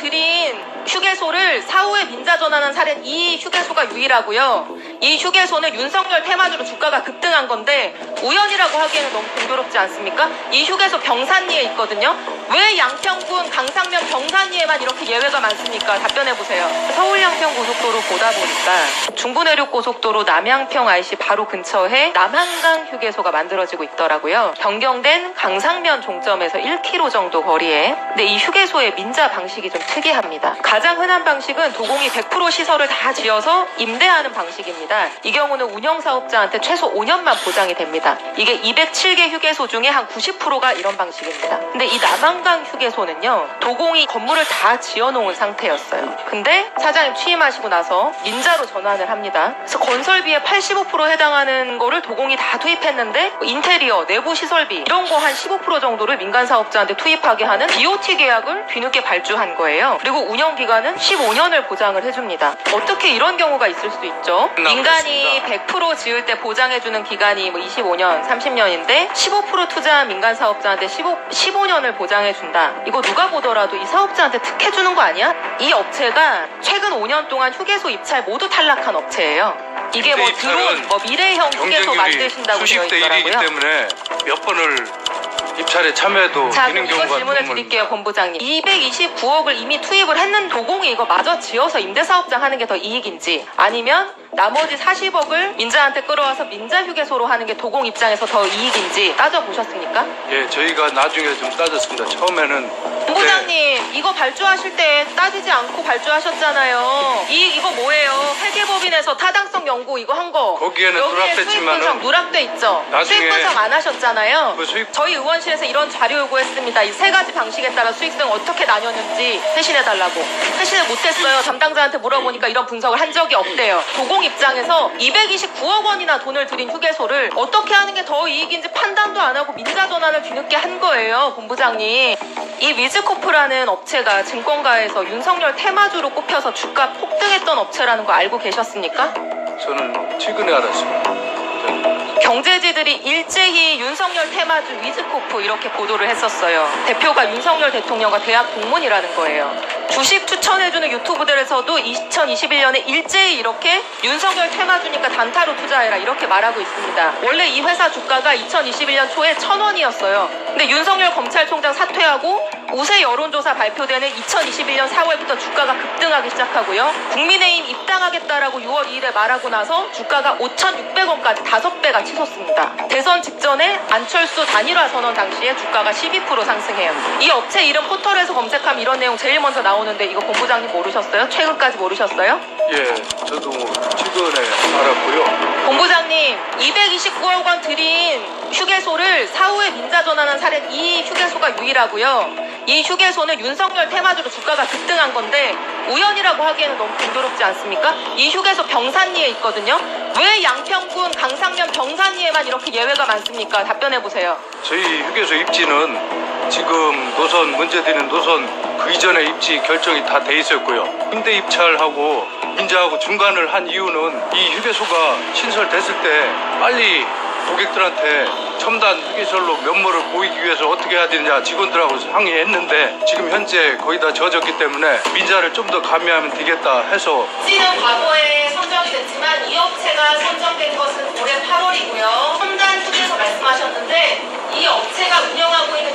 드린 휴게소를 사후에 민자 전환한 사례는 이 휴게소가 유일하고요. 이 휴게소는 윤석열 테마주로 주가가 급등한 건데 우연이라고 하기에는 너무 공교롭지 않습니까? 이 휴게소 병산리에 있거든요. 왜 양평군 강상면 병산리에만 이렇게 예외가 많습니까? 답변해 보세요. 서울 양평 고속도로 보다 보니까 중부 내륙 고속도로 남양평 IC 바로 근처에 남한강 휴게소가 만들어지고 있더라고요. 변경된 강상면 종점에서 1km 정도 거리에. 근데 이 휴게소의 민자 방식이 좀 특이합니다. 가장 흔한 방식은 도공이 100% 시설을 다 지어서 임대하는 방식입니다. 이 경우는 운영사업자한테 최소 5년만 보장이 됩니다. 이게 207개 휴게소 중에 한 90%가 이런 방식입니다. 근데 이 남한강 휴게소는요, 도공이 건물을 다 지어놓은 상태였어요. 근데 사장님 취임하시고 나서 민자로 전환을 합니다. 그래서 건설비의 85% 해당하는 거를 도공이 다 투입했는데 인테리어, 내부 시설비 이런 거 한 15% 정도를 민간 사업자한테 투입하게 하는 BOT 계약을 뒤늦게 발주한 거예요. 그리고 운영 기간은 15년을 보장을 해줍니다. 어떻게 이런 경우가 있을 수 있죠? 민간이 100% 지을 때 보장해주는 기간이 뭐 25년, 30년인데 15% 투자한 민간 사업자한테 15, 15년을 보장해준다. 이거 누가 보더라도 이 사업자한테 특혜 주는 거 아니야? 이 업체가 최근 5년 동안 휴게소 입찰 모두 탈락한 업체예요. 이게 뭐 드론, 뭐 미래형 휴게소 만드신다고 되어 수십 대 1이기 있더라고요. 때문에 몇 번을 입찰에 참여해도 자, 되는 경우가 질문을 너무 드릴게요, 본부장님. 229억을 이미 투입을 했는 도공이 이거 마저 지어서 임대사업장 하는 게 더 이익인지, 아니면 나머지 40억을 민자한테 끌어와서 민자 휴게소로 하는 게 도공 입장에서 더 이익인지 따져보셨습니까? 예, 저희가 나중에 좀 따졌습니다. 처음에는 본부장님, 이거 발주하실 때 따지지 않고 발주하셨잖아요. 이, 이거 뭐예요? 회계법인에서 타당성 연구 이거 한 거. 거기에는 분석 누락돼 있죠? 나중에 수익 분석 안 하셨잖아요. 그 수익- 저희 의원실에서 이런 자료 요구했습니다. 이 세 가지 방식에 따라 수익성 어떻게 나뉘었는지 회신해달라고. 회신을 못했어요. 담당자한테 물어보니까 이런 분석을 한 적이 없대요. 도공 입장에서 229억 원이나 돈을 들인 휴게소를 어떻게 하는 게 더 이익인지 판단도 안 하고 민자 전환을 뒤늦게 한 거예요, 본부장님. 이 위즈코프라는 업체가 증권가에서 윤석열 테마주로 꼽혀서 주가 폭등했던 업체라는 거 알고 계셨습니까? 저는 최근에 알았습니다. 경제지들이 일제히 윤석열 테마주 위즈코프 이렇게 보도를 했었어요. 대표가 윤석열 대통령과 대학 동문이라는 거예요. 주식 추천해주는 유튜브들에서도 2021년에 일제히 이렇게 윤석열 테마주니까 단타로 투자해라 이렇게 말하고 있습니다. 원래 이 회사 주가가 2021년 초에 천 원이었어요. 근데 윤석열 검찰총장 사퇴하고 우세 여론조사 발표되는 2021년 4월부터 주가가 급등하기 시작하고요. 국민의힘 입당하겠다라고 6월 2일에 말하고 나서 주가가 5,600원까지 5배가 치솟습니다. 대선 직전에 안철수 단일화 선언 당시에 주가가 12% 상승해요. 이 업체 이름 포털에서 검색하면 이런 내용 제일 먼저 나오는데 이거 본부장님 모르셨어요? 최근까지 모르셨어요? 예, 저도 최근에 알았고요. 본부장님 229억 원 들인 휴게소를 사후에 민자 전환한 사례는 이 휴게소가 유일하고요. 이 휴게소는 윤석열 테마주로 주가가 급등한 건데 우연이라고 하기에는 너무 공교롭지 않습니까? 이 휴게소 병산리에 있거든요. 왜 양평군 강상면 병산리에만 이렇게 예외가 많습니까? 답변해 보세요. 저희 휴게소 입지는 지금 노선 문제되는 노선 그 이전에 입지 결정이 다 돼 있었고요. 임대 입찰하고 민자하고 중간을 한 이유는 이 휴게소가 신설됐을 때 빨리 고객들한테 첨단 휴게소로 면모를 보이기 위해서 어떻게 해야 되느냐 직원들하고 상의했는데 지금 현재 거의 다 젖었기 때문에 민자를 좀 더 가미하면 되겠다 해서 지는 과거에 선정이 됐지만 이 업체가 선정된 것은 올해 8월이고요. 첨단 휴게소 말씀하셨는데 이 업체가 운영하고 있는